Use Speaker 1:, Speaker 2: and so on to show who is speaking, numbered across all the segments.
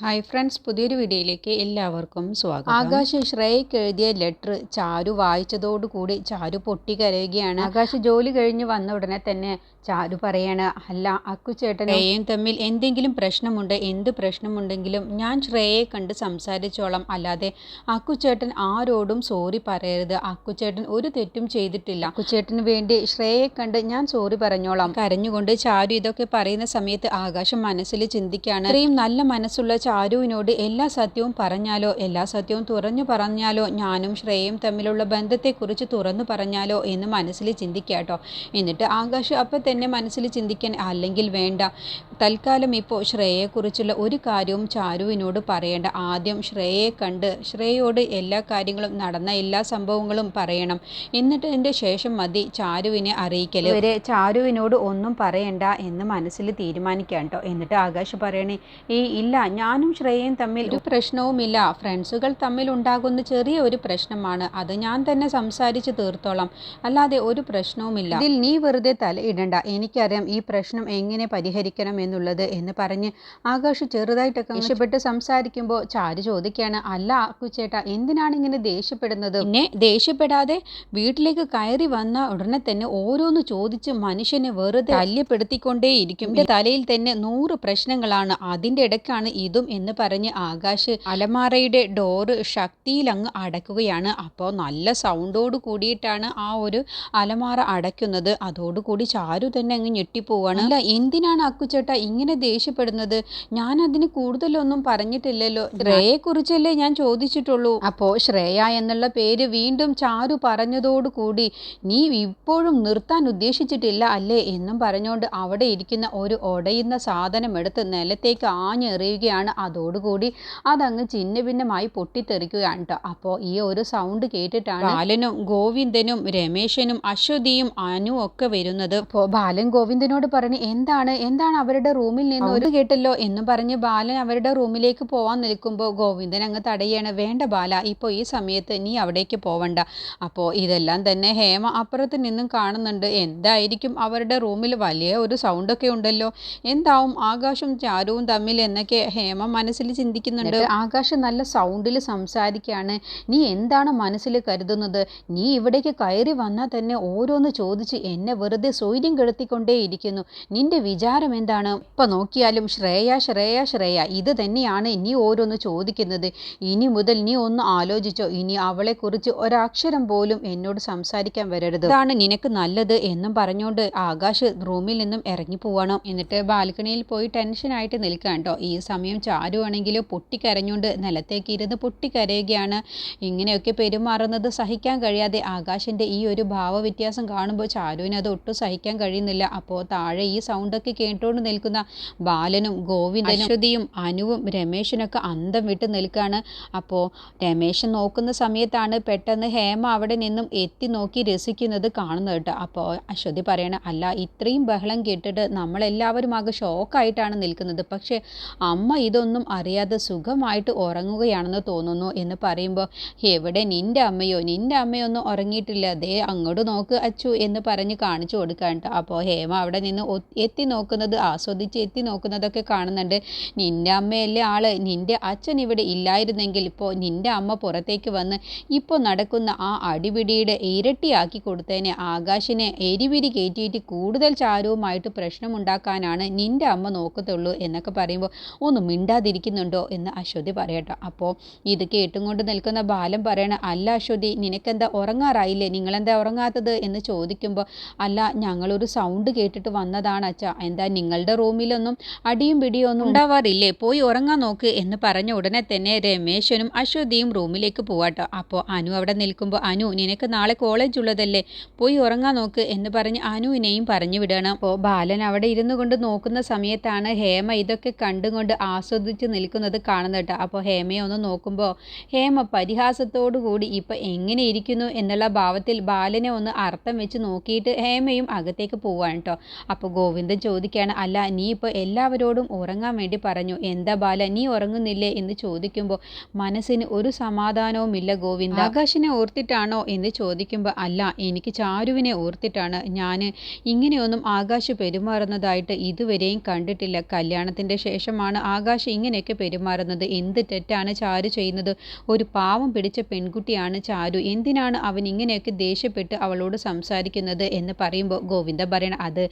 Speaker 1: Hi friends പുതിയൊരു വീഡിയോയിലേക്ക് എല്ലാവർക്കും സ്വാഗതം. ആകാശ് ശ്രേയക്ക് എഴുതിയ ലെറ്റർ ചാരു വായിച്ചതോടുകൂടി ചാരു പൊട്ടിക്കരയുകയാണ് ആകാശ് ജോലി കഴിഞ്ഞ് വന്ന ഉടനെ തന്നെ ചാരു പറയാണ് അല്ല അക്കുചേട്ടൻ ശ്രേയയും തമ്മിൽ എന്തെങ്കിലും പ്രശ്നമുണ്ട് എന്ത് പ്രശ്നമുണ്ടെങ്കിലും ഞാൻ ശ്രേയയെ കണ്ട് സംസാരിച്ചോളാം. അല്ലാതെ അക്കുചേട്ടൻ ആരോടും സോറി പറയരുത്. അക്കുചേട്ടൻ ഒരു തെറ്റും ചെയ്തിട്ടില്ല. അക്കുചേട്ടന് വേണ്ടി ശ്രേയയെ കണ്ട് ഞാൻ സോറി പറഞ്ഞോളാം. കരഞ്ഞുകൊണ്ട് ചാരു ഇതൊക്കെ പറയുന്ന സമയത്ത് ആകാശം മനസ്സിൽ ചിന്തിക്കുകയാണ് ഇത്രയും നല്ല മനസ്സുള്ള ചാരുവിനോട് എല്ലാ സത്യവും പറഞ്ഞാലോ? എല്ലാ സത്യവും തുറന്നു പറഞ്ഞാലോ? ഞാനും ശ്രേയയും തമ്മിലുള്ള ബന്ധത്തെക്കുറിച്ച് തുറന്നു പറഞ്ഞാലോ എന്ന് മനസ്സിൽ ചിന്തിക്കാട്ടോ എന്നിട്ട് ആകാശ് അപ്പം തന്നെ മനസ്സിൽ ചിന്തിക്കാൻ അല്ലെങ്കിൽ വേണ്ട. തൽക്കാലം ഇപ്പോൾ ശ്രേയയെക്കുറിച്ചുള്ള ഒരു കാര്യവും ചാരുവിനോട് പറയേണ്ട. ആദ്യം ശ്രേയയെ കണ്ട് ശ്രേയയോട് എല്ലാ കാര്യങ്ങളും നടന്ന എല്ലാ സംഭവങ്ങളും പറയണം. എന്നിട്ട് എന്റെ ശേഷം മതി ചാരുവിനെ അറിയിക്കൽ ഇവരെ ചാരുവിനോട് ഒന്നും പറയണ്ട എന്ന് മനസ്സിൽ തീരുമാനിക്കാം കേട്ടോ. എന്നിട്ട് ആകാശ് പറയണേ ഈ ഇല്ല ഞാനും ശ്രേയയും തമ്മിൽ ഒരു പ്രശ്നവുമില്ല. ഫ്രണ്ട്സുകൾ തമ്മിൽ ഉണ്ടാകുന്ന ചെറിയ ഒരു പ്രശ്നമാണ്. അത് ഞാൻ തന്നെ സംസാരിച്ച് തീർത്തോളാം. അല്ലാതെ ഒരു പ്രശ്നവുമില്ല. ഇതിൽ നീ വെറുതെ തലയിടണ്ട എനിക്കറിയാം ഈ പ്രശ്നം എങ്ങനെ പരിഹരിക്കണം എന്നുള്ളത് എന്ന് പറഞ്ഞ് ആകാശ് ചെറുതായിട്ടൊക്കെ ഇഷ്ടപ്പെട്ട് സംസാരിക്കുമ്പോൾ ചാരു ചോദിക്കുകയാണ് അല്ല കുച്ചേട്ടാ എന്തിനാണ് ഇങ്ങനെ ദേഷ്യപ്പെടുന്നത്? പിന്നെ ദേഷ്യപ്പെടാതെ വീട്ടിലേക്ക് കയറി വന്ന ഉടനെ തന്നെ ഓരോന്ന് ചോദിച്ച് മനുഷ്യനെ വെറുതെ ശല്യപ്പെടുത്തിക്കൊണ്ടേയിരിക്കും തലയിൽ തന്നെ നൂറ് പ്രശ്നങ്ങളാണ്. അതിന്റെ ഇടയ്ക്കാണ് ഇതും എന്ന് പറഞ്ഞ് ആകാശ് അലമാറയുടെ ഡോറ് ശക്തിയിൽ അങ്ങ് അടക്കുകയാണ്. അപ്പോൾ നല്ല സൗണ്ടോട് കൂടിയിട്ടാണ് ആ ഒരു അലമാറ അടയ്ക്കുന്നത്. അതോടുകൂടി ചാരു തന്നെ അങ്ങ് ഞെട്ടിപ്പോവാണ്. അല്ല എന്തിനാണ് അക്കുച്ചേട്ട ഇങ്ങനെ ദേഷ്യപ്പെടുന്നത്? ഞാൻ അതിന് കൂടുതലൊന്നും പറഞ്ഞിട്ടില്ലല്ലോ. ശ്രേയെ കുറിച്ചല്ലേ ഞാൻ ചോദിച്ചിട്ടുള്ളൂ. അപ്പോ ശ്രേയ എന്നുള്ള പേര് വീണ്ടും ചാരു പറഞ്ഞതോടുകൂടി നീ ഇപ്പോഴും നിർത്താൻ ഉദ്ദേശിച്ചിട്ടില്ല അല്ലേ? എന്നും പറഞ്ഞുകൊണ്ട് അവിടെ ഇരിക്കുന്ന ഒരു ഒടയുന്ന സാധനം എടുത്ത് നിലത്തേക്ക് ആഞ്ഞെറിയുകയാണ് അതോടുകൂടി അതങ്ങ് ചിന്ന ഭിന്നമായി പൊട്ടിത്തെറിക്കുകയാണ് കേട്ടോ അപ്പോൾ ഈ ഒരു സൗണ്ട് കേട്ടിട്ടാണ് ബാലനും ഗോവിന്ദനും രമേശനും അശ്വതിയും അനു ഒക്കെ വരുന്നത്. അപ്പോൾ ബാലൻ ഗോവിന്ദനോട് പറഞ്ഞ് എന്താണ്? എന്താണ് അവരുടെ റൂമിൽ നിന്ന് ഒരു കേട്ടല്ലോ എന്ന് പറഞ്ഞ് ബാലൻ അവരുടെ റൂമിലേക്ക് പോവാൻ നിൽക്കുമ്പോൾ ഗോവിന്ദൻ അങ്ങ് തടയാണ് വേണ്ട ബാല ഇപ്പോൾ ഈ സമയത്ത് നീ അവിടേക്ക് പോവണ്ട. അപ്പോൾ ഇതെല്ലാം തന്നെ ഹേമ അപ്പുറത്ത് നിന്നും കാണുന്നുണ്ട്. എന്തായിരിക്കും അവരുടെ റൂമിൽ വലിയ ഒരു സൗണ്ടൊക്കെ ഉണ്ടല്ലോ. എന്താവും ആകാശും ചാരുവും തമ്മിൽ എന്നൊക്കെ ഹേമ മനസ്സിൽ ചിന്തിക്കുന്നുണ്ട്. ആകാശ് നല്ല സൗണ്ടിൽ സംസാരിക്കുകയാണ് നീ എന്താണ് മനസ്സിൽ കരുതുന്നത്? നീ ഇവിടേക്ക് കയറി വന്നാൽ തന്നെ ഓരോന്ന് ചോദിച്ച് എന്നെ വെറുതെ സൗര്യം കെടുത്തിക്കൊണ്ടേയിരിക്കുന്നു. നിന്റെ വിചാരം എന്താണ്? ഇപ്പൊ നോക്കിയാലും ശ്രേയ ശ്രേയ ശ്രേയ. ഇത് തന്നെയാണ് നീ ഓരോന്ന് ചോദിക്കുന്നത്. ഇനി മുതൽ നീ ഒന്ന് ആലോചിച്ചോ. ഇനി അവളെക്കുറിച്ച് ഒരക്ഷരം പോലും എന്നോട് സംസാരിക്കാൻ വരരുത്. ഇതാണ് നിനക്ക് നല്ലത് എന്നും പറഞ്ഞുകൊണ്ട് ആകാശ് റൂമിൽ നിന്നും ഇറങ്ങി പോവണം. എന്നിട്ട് ബാൽക്കണിയിൽ പോയി ടെൻഷനായിട്ട് നിൽക്കാം കേട്ടോ. ഈ സമയം ചാരു ആണെങ്കിൽ പൊട്ടിക്കരഞ്ഞുകൊണ്ട് നിലത്തേക്ക് ഇരുന്ന് പൊട്ടിക്കരയുകയാണ്. ഇങ്ങനെയൊക്കെ പെരുമാറുന്നത് സഹിക്കാൻ കഴിയാതെ ആകാശിന്റെ ഈ ഒരു ഭാവവ്യത്യാസം കാണുമ്പോൾ ചാരുവിന് അത് ഒട്ടും സഹിക്കാൻ കഴിയുന്നില്ല. അപ്പോൾ താഴെ ഈ സൗണ്ടൊക്കെ കേട്ടുകൊണ്ട് നിൽക്കുന്ന ബാലനും ഗോവിന്ദനും അശ്വതിയും അനുവും രമേശനൊക്കെ അന്തം വിട്ട് നിൽക്കുകയാണ് അപ്പോൾ രമേശൻ നോക്കുന്ന സമയത്താണ് പെട്ടെന്ന് ഹേമ അവിടെ നിന്നും എത്തി നോക്കി രസിക്കുന്നത് കാണുന്നത് കേട്ടോ. അപ്പോൾ അശ്വതി പറയണ അല്ല ഇത്രയും ബഹളം കേട്ടിട്ട് നമ്മളെല്ലാവരും ആകെ ഷോക്കായിട്ടാണ് നിൽക്കുന്നത്. പക്ഷേ അമ്മ ഇതൊന്നും അറിയാതെ സുഖമായിട്ട് ഉറങ്ങുകയാണെന്ന് തോന്നുന്നു എന്ന് പറയുമ്പോൾ എവിടെ നിന്റെ അമ്മയോ? നിന്റെ അമ്മയൊന്നും ഉറങ്ങിയിട്ടില്ല. ദേ അങ്ങോട്ട് നോക്ക് അച്ചു എന്ന് പറഞ്ഞ് കാണിച്ചു കൊടുക്കാൻ അപ്പോൾ ഹേമ അവിടെ നിന്ന് എത്തി നോക്കുന്നത് ആസ്വദിച്ച് എത്തി നോക്കുന്നതൊക്കെ കാണുന്നുണ്ട്. നിന്റെ അമ്മയല്ലേ ആൾ? നിന്റെ അച്ഛൻ ഇവിടെ ഇല്ലായിരുന്നെങ്കിൽ ഇപ്പോൾ നിന്റെ അമ്മ പുറത്തേക്ക് വന്ന് ഇപ്പോൾ നടക്കുന്ന ആ അടിപിടിയുടെ ഇരട്ടിയാക്കി കൊടുത്തതിനെ ആകാശിനെ എരിവിരി കയറ്റിയിട്ട് കൂടുതൽ ചാരവുമായിട്ട് പ്രശ്നമുണ്ടാക്കാനാണ് നിന്റെ അമ്മ നോക്കത്തുള്ളൂ എന്നൊക്കെ പറയുമ്പോൾ ഒന്ന് മിണ്ടാതിരിക്കുന്നുണ്ടോ എന്ന് അശ്വതി പറയട്ടോ. അപ്പോൾ ഇത് കേട്ടുകൊണ്ട് നിൽക്കുന്ന ബാലൻ പറയണ അല്ല അശ്വതി നിനക്കെന്താ ഉറങ്ങാറായില്ലേ? നിങ്ങളെന്താ ഉറങ്ങാത്തത്? എന്ന് ചോദിക്കുമ്പോൾ അല്ല ഞങ്ങളൊരു സൗണ്ട് കേട്ടിട്ട് വന്നതാണ് അച്ഛ. എന്താ നിങ്ങളുടെ റൂമിലൊന്നും അടിയും പിടിയും ഒന്നും ഉണ്ടാവാറില്ലേ? പോയി ഉറങ്ങാൻ നോക്ക്. എന്ന് പറഞ്ഞ ഉടനെ തന്നെ രമേശനും അശ്വതിയും റൂമിലേക്ക് പോവാട്ടോ. അപ്പോൾ അനു അവിടെ നിൽക്കുമ്പോൾ അനു നിനക്ക് നാളെ കോളേജ് ഉള്ളതല്ലേ? പോയി ഉറങ്ങാൻ നോക്ക്. എന്ന് പറഞ്ഞ് അനുവിനെയും പറഞ്ഞു വിടണം. അപ്പോൾ ബാലൻ അവിടെ ഇരുന്നു കൊണ്ട് നോക്കുന്ന സമയത്താണ് ഹേമ ഇതൊക്കെ കണ്ടുകൊണ്ട് ആസ്വദിച്ച് നിൽക്കുന്നത് കാണുന്നത് കേട്ടോ. അപ്പോൾ ഹേമയെ ഒന്ന് നോക്കുമ്പോൾ ഹേമ പരിഹാസത്തോടു കൂടി ഇപ്പം എങ്ങനെ ഇരിക്കുന്നു എന്നുള്ള ഭാവത്തിൽ ബാലനെ ഒന്ന് അർത്ഥം വെച്ച് നോക്കിയിട്ട് ഹേമയും അകത്തേക്ക് പോവാണ് കേട്ടോ. അപ്പോൾ ഗോവിന്ദൻ ചോദിക്കുകയാണ് അല്ല നീ ഇപ്പോൾ എല്ലാവരോടും ഉറങ്ങാൻ വേണ്ടി പറഞ്ഞു. എന്താ ബാല നീ ഉറങ്ങുന്നില്ലേ? എന്ന് ചോദിക്കുമ്പോൾ മനസ്സിന് ഒരു സമാധാനവുമില്ല ഗോവിന്ദ. ആകാശിനെ ഓർത്തിട്ടാണോ? എന്ന് ചോദിക്കുമ്പോൾ അല്ല എനിക്ക് ചാരുവിനെ ഓർത്തിട്ടാണ്. ഞാൻ ഇങ്ങനെയൊന്നും ആകാശ് പെരുമാറുന്നതായിട്ട് ഇതുവരെയും കണ്ടിട്ടില്ല. കല്യാണത്തിന്റെ ശേഷമാണ് ആകാശ് ഇങ്ങനെയൊക്കെ പെരുമാറുന്നത് എന്ത് തെറ്റാണ് ചാരു ചെയ്യുന്നത്? ഒരു പാവം പിടിച്ച പെൺകുട്ടിയാണ് ചാരു. എന്തിനാണ് അവൻ ഇങ്ങനെയൊക്കെ ദേഷ്യപ്പെട്ട് അവളോട് സംസാരിക്കുന്നത് എന്ന് പറയുമ്പോൾ ഗോവിന്ദ പറയണ അത്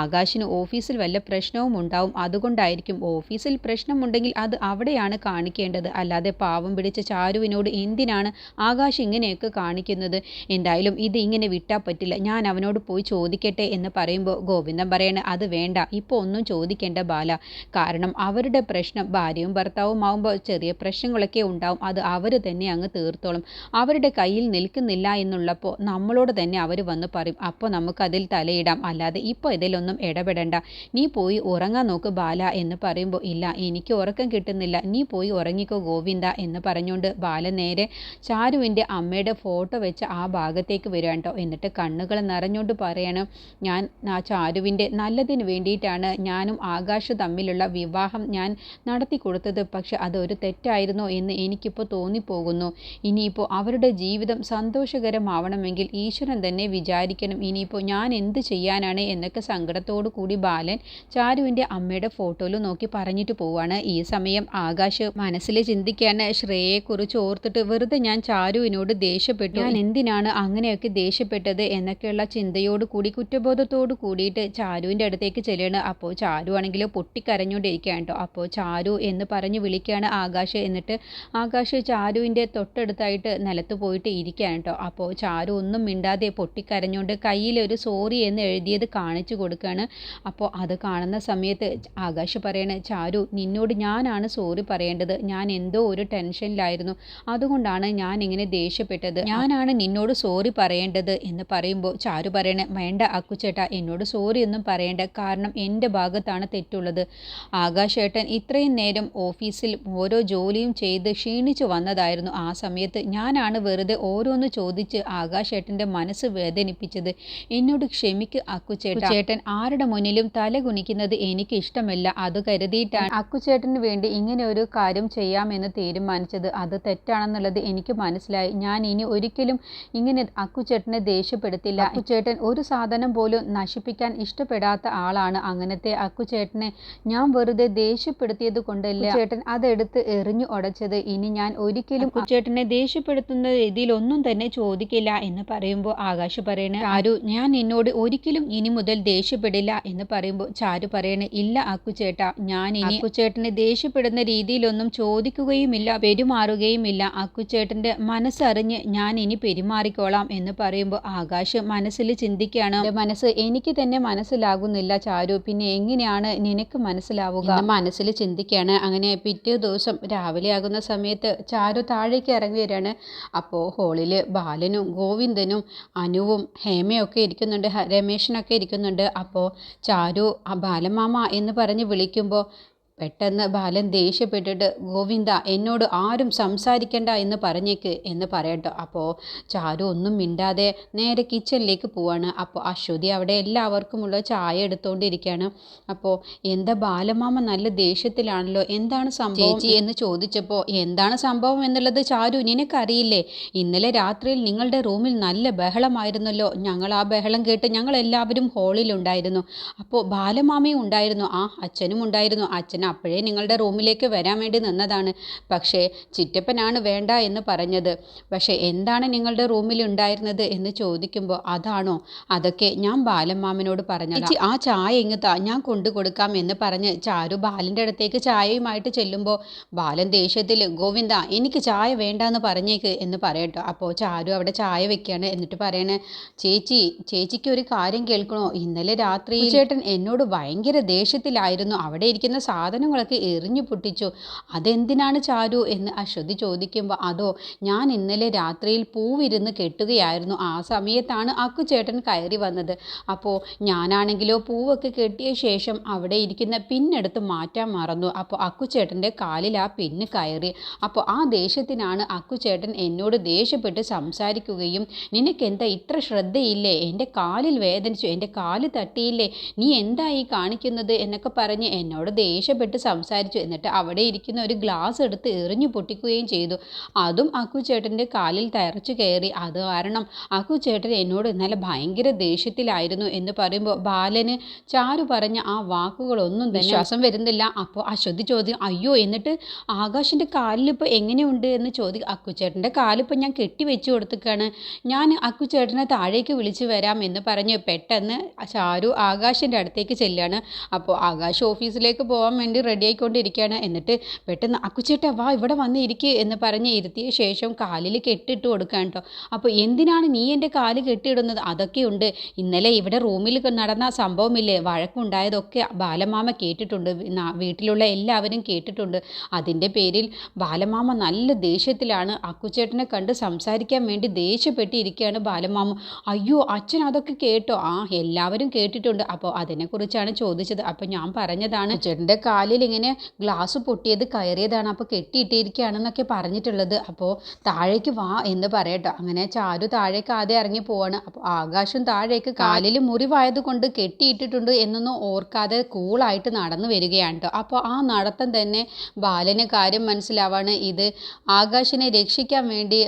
Speaker 1: ആകാശിന് ഓഫീസിൽ വല്ല പ്രശ്നവും ഉണ്ടാവും. അതുകൊണ്ടായിരിക്കും ഓഫീസിൽ പ്രശ്നമുണ്ടെങ്കിൽ അത് അവിടെയാണ് കാണിക്കേണ്ടത്. അല്ലാതെ പാവം പിടിച്ച ചാരുവിനോട് എന്തിനാണ് ആകാശ് ഇങ്ങനെയൊക്കെ കാണിക്കുന്നത്? എന്തായാലും ഇത് ഇങ്ങനെ വിട്ടാൽ പറ്റില്ല. ഞാൻ അവനോട് പോയി ചോദിക്കട്ടെ എന്ന് പറയുമ്പോൾ ഗോവിന്ദൻ പറയണ അത് വേണ്ട. ഇപ്പോൾ ഒന്നും ചോദിക്കേണ്ട ബാല. കാരണം അവരുടെ പ്രശ്നം ഭാര്യയും ഭർത്താവും ആവുമ്പോൾ ചെറിയ പ്രശ്നങ്ങളൊക്കെ ഉണ്ടാവും. അത് അവർ തന്നെ അങ്ങ് തീർത്തോളും. അവരുടെ കയ്യിൽ നിൽക്കുന്നില്ല എന്നുള്ളപ്പോൾ നമ്മളോട് തന്നെ അവർ വന്ന് പറയും അപ്പോൾ നമുക്കതിൽ തലയിടാം. അല്ലാതെ ഇപ്പോൾ ഇതിലൊന്നും ഇടപെടണ്ട. നീ പോയി ഉറങ്ങാൻ നോക്ക് ബാല എന്ന് പറയുമ്പോൾ ഇല്ല എനിക്ക് ഉറക്കം കിട്ടുന്നില്ല. നീ പോയി ഉറങ്ങിക്കോ ഗോവിന്ദ എന്ന് പറഞ്ഞുകൊണ്ട് ബാല നേരെ ചാരുവിന്റെ അമ്മയുടെ ഫോട്ടോ വെച്ച് ആ ഭാഗത്തേക്ക് വരിക കേട്ടോ. എന്നിട്ട് കണ്ണുകൾ നിറഞ്ഞുകൊണ്ട് പറയണം ഞാൻ ആ ചാരുവിന്റെ നല്ലതിന് വേണ്ടിയിട്ടാണ് ഞാനും ആകാശ് തമ്മിലുള്ള വിവാഹം. ഞാൻ നടത്തി കൊടുത്തത് പക്ഷെ അതൊരു തെറ്റായിരുന്നോ എന്ന് എനിക്കിപ്പോൾ തോന്നിപ്പോകുന്നു. ഇനിയിപ്പോൾ അവരുടെ ജീവിതം സന്തോഷകരമാവണമെങ്കിൽ ഈശ്വരൻ തന്നെ വിചാരിക്കണം. ഇനിയിപ്പോൾ ഞാൻ എന്ത് ചെയ്യാനാണ് എന്നൊക്കെ സങ്കടത്തോടു കൂടി ബാലൻ ചാരുവിന്റെ അമ്മയുടെ ഫോട്ടോയിൽ നോക്കി പറഞ്ഞിട്ട് പോവാണ്. ഈ സമയം ആകാശ് മനസ്സിൽ ചിന്തിക്കാൻ ശ്രേയെക്കുറിച്ച് ഓർത്തിട്ട് വെറുതെ ഞാൻ ചാരുവിനോട് ദേഷ്യപ്പെട്ടു. ഞാൻ എന്തിനാണ് അങ്ങനെയൊക്കെ ദേഷ്യപ്പെട്ടത് എന്നൊക്കെയുള്ള ചിന്തയോട് കൂടി കുറ്റബോധത്തോട് കൂടിയിട്ട് ചാരുവിന്റെ അടുത്തേക്ക് ചെല്ലുകയാണ്. അപ്പോൾ ചാരു ആണെങ്കിൽ പൊട്ടിക്കരഞ്ഞുകൊണ്ടിരിക്കുകയാണ് കേട്ടോ. അപ്പോൾ ചാരു എന്ന് പറഞ്ഞ് വിളിക്കുകയാണ് ആകാശ്. എന്നിട്ട് ആകാശ് ചാരുവിന്റെ തൊട്ടടുത്തായിട്ട് നിലത്ത് പോയിട്ട് ഇരിക്കുകയാണ് കേട്ടോ. അപ്പോൾ ചാരു ഒന്നും മിണ്ടാതെ പൊട്ടിക്കരഞ്ഞുകൊണ്ട് കയ്യിൽ ഒരു സോറി എന്ന് എഴുതിയത് കാണിച്ചു കൊടുക്കുകയാണ്. അപ്പോൾ അത് കാണുന്ന സമയത്ത് ആകാശ് പറയണ ചാരു നിന്നോട് ഞാനാണ് സോറി പറയേണ്ടത്. ഞാൻ എന്തോ ഒരു ടെൻഷനിലായിരുന്നു. അതുകൊണ്ടാണ് ഞാൻ ഇങ്ങനെ ദേഷ്യപ്പെട്ടത്. ഞാനാണ് നിന്നോട് സോറി പറയേണ്ടത്. എന്ന് പറയുമ്പോൾ ചാരു പറയണ വേണ്ട അക്കുച്ചേട്ട എന്നോട് സോറി ഒന്നും പറയേണ്ട. കാരണം എന്റെ ഭാഗത്താണ് തെറ്റുള്ളത്. ആകാശേട്ടൻ ഇത്രയും നേരം ഓഫീസിൽ ഓരോ ജോലിയും ചെയ്ത് ക്ഷീണിച്ചു വന്നതായിരുന്നു ആ സമയത്ത്. ഞാനാണ് വെറുതെ ഓരോന്ന് ചോദിച്ച് ആകാശേട്ടന്റെ മനസ്സ് വേദനിപ്പിച്ചത്. എന്നോട് ക്ഷമിക്ക് അക്കുചേട്ടൻ ചേട്ടൻ ആരുടെ മുന്നിലും തല കുനിക്കുന്നത് എനിക്ക് ഇഷ്ടമല്ല. അത് കരുതിയിട്ടാണ് അക്കുചേട്ടന് വേണ്ടി ഇങ്ങനെ ഒരു കാര്യം ചെയ്യാമെന്ന് തീരുമാനിച്ചത്. അത് തെറ്റാണെന്നുള്ളത് എനിക്ക് മനസ്സിലായി. ഞാൻ ഇനി ഒരിക്കലും ഇങ്ങനെ അക്കുചേട്ടനെ ദേഷ്യപ്പെടുത്തില്ല. അക്കുചേട്ടൻ ഒരു സാധനം പോലും നശിപ്പിക്കാൻ ഇഷ്ടപ്പെടാത്ത ആളാണ്. അങ്ങനത്തെ അക്കുചേട്ടനെ ഞാൻ വെറുതെ ദേഷ്യപ്പെടുത്തിയത് കൊണ്ടല്ല ചേട്ടൻ അതെടുത്ത് എറിഞ്ഞു ഉടച്ചത്. ഇനി ഞാൻ ഒരിക്കലും ചേട്ടനെ ദേഷ്യപ്പെടുത്തുന്ന രീതിയിൽ ഒന്നും തന്നെ ചോദിക്കില്ല എന്ന് പറയുമ്പോൾ ആകാശ് പറയണേ ചാരു ഞാൻ നിന്നോട് ഒരിക്കലും ഇനി മുതൽ ദേഷ്യപ്പെടില്ല എന്ന് പറയുമ്പോൾ ചാരു പറയണേ ഇല്ല അക്കുചേട്ടാ ഞാൻ ഇനി അക്കുചേട്ടനെ ദേഷ്യപ്പെടുന്ന രീതിയിലൊന്നും ചോദിക്കുകയുമില്ല പെരുമാറുകയുമില്ല. അക്കുചേട്ടന്റെ മനസ്സറിഞ്ഞ് ഞാൻ ഇനി പെരുമാറിക്കോളാം എന്ന് പറയുമ്പോൾ ആകാശ് മനസ്സിൽ ചിന്തിക്കുകയാണ്. മനസ്സ് എനിക്ക് തന്നെ മനസ്സിലാകുന്നില്ല ചാരു. പിന്നെ എങ്ങനെയാണ് നിനക്ക് മനസ്സിലാവുക? മനസ്സിൽ മനസ്സിൽ ചിന്തിക്കുകയാണ് അങ്ങനെ പിറ്റേ ദിവസം രാവിലെ ആകുന്ന സമയത്ത് ചാരു താഴേക്ക് ഇറങ്ങി വരികയാണ്. അപ്പോൾ ഹോളിൽ ബാലനും ഗോവിന്ദനും അനുവും ഹേമയൊക്കെ ഇരിക്കുന്നുണ്ട്. രമേശനൊക്കെ ഇരിക്കുന്നുണ്ട്. അപ്പോൾ ചാരു ആ ബാലമാമ എന്ന് പറഞ്ഞ് വിളിക്കുമ്പോൾ പെട്ടെന്ന് ബാലൻ ദേഷ്യപ്പെട്ടിട്ട് ഗോവിന്ദ എന്നോട് ആരും സംസാരിക്കണ്ട എന്ന് പറഞ്ഞേക്ക് എന്ന് പറയട്ടോ. അപ്പോൾ ചാരു ഒന്നും മിണ്ടാതെ നേരെ കിച്ചണിലേക്ക് പോവാണ്. അപ്പോൾ അശ്വതി അവിടെ എല്ലാവർക്കുമുള്ള ചായ എടുത്തുകൊണ്ടിരിക്കുകയാണ് അപ്പോൾ എന്താ ബാലമാമ നല്ല ദേഷ്യത്തിലാണല്ലോ എന്താണ് സംഭവം? എന്ന് ചോദിച്ചപ്പോൾ എന്താണ് സംഭവം എന്നുള്ളത് ചാരു നിനക്കറിയില്ലേ? ഇന്നലെ രാത്രിയിൽ നിങ്ങളുടെ റൂമിൽ നല്ല ബഹളമായിരുന്നല്ലോ. ഞങ്ങൾ ആ ബഹളം കേട്ട് ഞങ്ങൾ എല്ലാവരും ഹാളിലുണ്ടായിരുന്നു. അപ്പോൾ ബാലമാമയും ഉണ്ടായിരുന്നു. ആ അച്ഛനും ഉണ്ടായിരുന്നു. അച്ഛൻ അപ്പോഴേ നിങ്ങളുടെ റൂമിലേക്ക് വരാൻ വേണ്ടി നിന്നതാണ്. പക്ഷേ ചിറ്റപ്പനാണ് വേണ്ട എന്ന് പറഞ്ഞത്. പക്ഷേ എന്താണ് നിങ്ങളുടെ റൂമിൽ ഉണ്ടായിരുന്നത് എന്ന് ചോദിക്കുമ്പോൾ അതാണോ? അതൊക്കെ ഞാൻ ബാലമാമനോട് പറഞ്ഞു ആ ചായ ഇങ്ങ് ഞാൻ കൊണ്ടു കൊടുക്കാം എന്ന് പറഞ്ഞ് ചാരു ബാലന്റെ അടുത്തേക്ക് ചായയുമായിട്ട് ചെല്ലുമ്പോൾ ബാലൻ ദേഷ്യത്തിൽ ഗോവിന്ദ എനിക്ക് ചായ വേണ്ട എന്ന് പറഞ്ഞേക്ക് എന്ന് പറയട്ടോ. അപ്പോൾ ചാരു അവിടെ ചായ വെക്കുകയാണ് എന്നിട്ട് പറയണേ ചേച്ചി ചേച്ചിക്ക് ഒരു കാര്യം കേൾക്കണോ? ഇന്നലെ രാത്രി ചേട്ടൻ എന്നോട് ഭയങ്കര ദേഷ്യത്തിലായിരുന്നു. അവിടെ ഇരിക്കുന്ന സാധനം സാധനങ്ങളൊക്കെ എറിഞ്ഞു പൊട്ടിച്ചു. അതെന്തിനാണ് ചാരു? എന്ന് അശ്വതി ചോദിക്കുമ്പോൾ അതോ ഞാൻ ഇന്നലെ രാത്രിയിൽ പൂവിരുന്ന് കെട്ടുകയായിരുന്നു. ആ സമയത്താണ് അക്കുചേട്ടൻ കയറി വന്നത്. അപ്പോൾ ഞാനാണെങ്കിലോ പൂവൊക്കെ കെട്ടിയ ശേഷം അവിടെ ഇരിക്കുന്ന പിന്നെടുത്ത് മാറ്റാൻ മറന്നു. അപ്പോൾ അക്കുചേട്ടന്റെ കാലിൽ ആ പിന്ന് കയറി. അപ്പോൾ ആ ദേഷ്യത്തിനാണ് അക്കുചേട്ടൻ എന്നോട് ദേഷ്യപ്പെട്ട് സംസാരിക്കുകയും നിനക്കെന്താ ഇത്ര ശ്രദ്ധയില്ലേ? എന്റെ കാലിൽ വേദനിച്ചു. എന്റെ കാൽ തട്ടിയില്ലേ? നീ എന്താ ഈ കാണിക്കുന്നത്? എന്നൊക്കെ പറഞ്ഞ് എന്നോട് ദേഷ്യപ്പെട്ട് സംസാരിച്ചു. എന്നിട്ട് അവിടെ ഇരിക്കുന്ന ഒരു ഗ്ലാസ് എടുത്ത് എറിഞ്ഞു പൊട്ടിക്കുകയും ചെയ്തു. അതും അക്കു ചേട്ടന്റെ കാലിൽ തയറച്ചു കയറി. അത് കാരണം അക്കു ചേട്ടൻ എന്നോട് ഇന്നലെ ഭയങ്കര ദേഷ്യത്തിലായിരുന്നു എന്ന് പറയുമ്പോൾ ബാലന് ചാരു പറഞ്ഞ ആ വാക്കുകളൊന്നും തന്നെ വിശ്വാസം വരുന്നില്ല. അപ്പോൾ അശ്വതി ചോദ്യം അയ്യോ എന്നിട്ട് ആകാശിന്റെ കാലിലിപ്പോൾ എങ്ങനെയുണ്ട്? എന്ന് ചോദിക്കും അക്കുചേട്ടന്റെ കാലിപ്പോൾ ഞാൻ കെട്ടി വെച്ച് കൊടുത്തേക്കാണ് ഞാൻ അക്കുചേട്ടനെ താഴേക്ക് വിളിച്ചു വരാം എന്ന് പറഞ്ഞ് പെട്ടെന്ന് ചാരു ആകാശിന്റെ അടുത്തേക്ക് ചെല്ലുകയാണ്. അപ്പോൾ ആകാശ് ഓഫീസിലേക്ക് പോകാൻ വേണ്ടി റെഡി ആയിക്കൊണ്ടിരിക്കുകയാണ്. എന്നിട്ട് പെട്ടെന്ന് അക്കുച്ചേട്ടാ വാ ഇവിടെ വന്ന് എന്ന് പറഞ്ഞ് ഇരുത്തിയ ശേഷം കാലിൽ കെട്ടിട്ട് കൊടുക്കാൻ കേട്ടോ. അപ്പോൾ എന്തിനാണ് നീ എന്റെ കാൽ കെട്ടിയിടുന്നത്? അതൊക്കെയുണ്ട് ഇന്നലെ ഇവിടെ റൂമിൽ നടന്ന സംഭവമില്ലേ? വഴക്കുണ്ടായതൊക്കെ ബാലമാമ കേട്ടിട്ടുണ്ട്. വീട്ടിലുള്ള എല്ലാവരും കേട്ടിട്ടുണ്ട്. അതിന്റെ പേരിൽ ബാലമാമ നല്ല ദേഷ്യത്തിലാണ്. അക്കുച്ചേട്ടനെ കണ്ട് സംസാരിക്കാൻ വേണ്ടി ദേഷ്യപ്പെട്ടിരിക്കുകയാണ് ബാലമാമ. അയ്യോ അച്ഛൻ അതൊക്കെ കേട്ടോ. ആ എല്ലാവരും കേട്ടിട്ടുണ്ട്. അപ്പോൾ അതിനെക്കുറിച്ചാണ് ചോദിച്ചത്. അപ്പോൾ ഞാൻ പറഞ്ഞതാണ് ചേട്ടന്റെ കാലിൽ ഇങ്ങനെ ഗ്ലാസ് പൊട്ടിയത് കയറിയതാണ്. അപ്പോൾ കെട്ടിയിട്ടിരിക്കുകയാണെന്നൊക്കെ പറഞ്ഞിട്ടുള്ളത്. അപ്പോൾ താഴേക്ക് വാ എന്ന് പറയട്ടോ. അങ്ങനെ ചാരു താഴേക്ക് ആദ്യം ഇറങ്ങി പോവാണ്. അപ്പോൾ ആകാശം താഴേക്ക് കാലിൽ മുറിവായത് കൊണ്ട് കെട്ടിയിട്ടിട്ടുണ്ട് എന്നൊന്നും ഓർക്കാതെ കൂളായിട്ട് നടന്നു വരികയാണ് കേട്ടോ അപ്പോൾ ആ നടത്തം തന്നെ ബാലന് കാര്യം മനസ്സിലാവാണ്. ഇത് ആകാശിനെ രക്ഷിക്കാൻ വേണ്ടി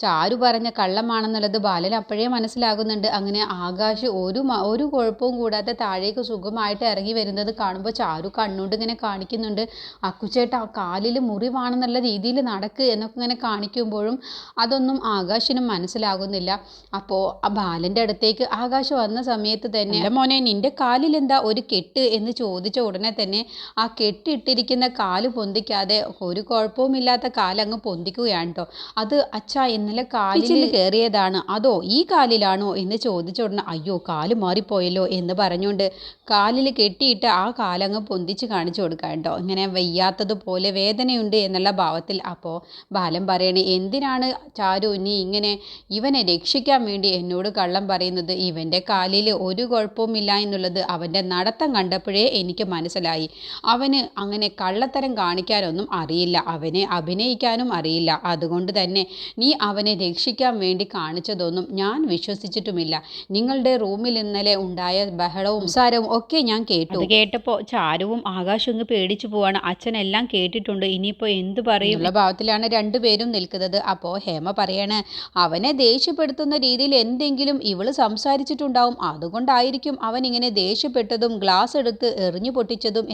Speaker 1: ചാരു പറഞ്ഞ കള്ളമാണെന്നുള്ളത് ബാലൻ അപ്പോഴേ മനസ്സിലാകുന്നുണ്ട്. അങ്ങനെ ആകാശ് ഒരു ഒരു കുഴപ്പവും കൂടാതെ താഴേക്ക് സുഖമായിട്ട് ഇറങ്ങി വരുന്നത് കാണുമ്പോൾ ചാരു കണ്ണുകൊണ്ട് ഇങ്ങനെ കാണിക്കുന്നുണ്ട്. അക്കുച്ചേട്ട ആ കാലിൽ മുറിവാണെന്നുള്ള രീതിയിൽ നടക്ക് എന്നൊക്കെ ഇങ്ങനെ കാണിക്കുമ്പോഴും അതൊന്നും ആകാശിനും മനസ്സിലാകുന്നില്ല. അപ്പോൾ ആ ബാലന്റെ അടുത്തേക്ക് ആകാശ് വന്ന സമയത്ത് തന്നെ "എന്റെ മോനെ നിന്റെ കാലിൽ എന്താ ഒരു കെട്ട്? എന്ന് ചോദിച്ച ഉടനെ തന്നെ ആ കെട്ടിട്ടിരിക്കുന്ന കാൽ പൊന്തിക്കാതെ ഒരു കുഴപ്പവുമില്ലാത്ത കാലങ്ങ് പൊന്തിക്കുകയാണ് കേട്ടോ അത് അച്ഛാ ഇന്നലെ കാലിൽ കയറിയതാണ്. അതോ ഈ കാലിലാണോ എന്ന് ചോദിച്ച ഉടനെ അയ്യോ കാൽ മാറിപ്പോയല്ലോ എന്ന് പറഞ്ഞുകൊണ്ട് കാലിൽ കെട്ടിയിട്ട് ആ കാലങ്ങ് പൊന്തിച്ച് കാണിച്ചു കൊടുക്കാം കേട്ടോ. ഇങ്ങനെ വയ്യാത്തതുപോലെ വേദനയുണ്ട് എന്നുള്ള ഭാവത്തിൽ അപ്പോൾ ബാലൻ പറയണേ എന്തിനാണ് ചാരു നീ ഇങ്ങനെ ഇവനെ രക്ഷിക്കാൻ വേണ്ടി എന്നോട് കള്ളം പറയുന്നത്? ഇവന്റെ കാലിൽ ഒരു കുഴപ്പവുമില്ല എന്നുള്ളത് അവന്റെ നടത്തം കണ്ടപ്പോഴേ എനിക്ക് മനസ്സിലായി. അവന് അങ്ങനെ കള്ളത്തരം കാണിക്കാനൊന്നും അറിയില്ല. അവനെ അഭിനയിക്കാനും അറിയില്ല. അതുകൊണ്ട് തന്നെ നീ അവനെ രക്ഷിക്കാൻ വേണ്ടി കാണിച്ചതൊന്നും ഞാൻ വിശ്വസിച്ചിട്ടുമില്ല. നിങ്ങളുടെ റൂമിൽ ഇന്നലെ ഉണ്ടായ ബഹളവും സാരവും ഒക്കെ ഞാൻ കേട്ടു.
Speaker 2: കേട്ടപ്പോ കേട്ടപ്പോൾ ചാരുവും ആകാശവും ഇങ്ങ് പേടിച്ചു പോവാണ്. അച്ഛൻ എല്ലാം കേട്ടിട്ടുണ്ട്. ഇനിയിപ്പോൾ എന്ത് പറയും?
Speaker 1: ഭാവത്തിലാണ് രണ്ടുപേരും നിൽക്കുന്നത്. അപ്പോൾ ഹേമ പറയാണ് അവനെ ദേഷ്യപ്പെടുത്തുന്ന രീതിയിൽ എന്തെങ്കിലും ഇവൾ സംസാരിച്ചിട്ടുണ്ടാവും. അതുകൊണ്ടായിരിക്കും അവൻ ഇങ്ങനെ ദേഷ്യപ്പെട്ടതും ഗ്ലാസ് എടുത്ത് എറിഞ്ഞു പൊട്ടിച്ചതും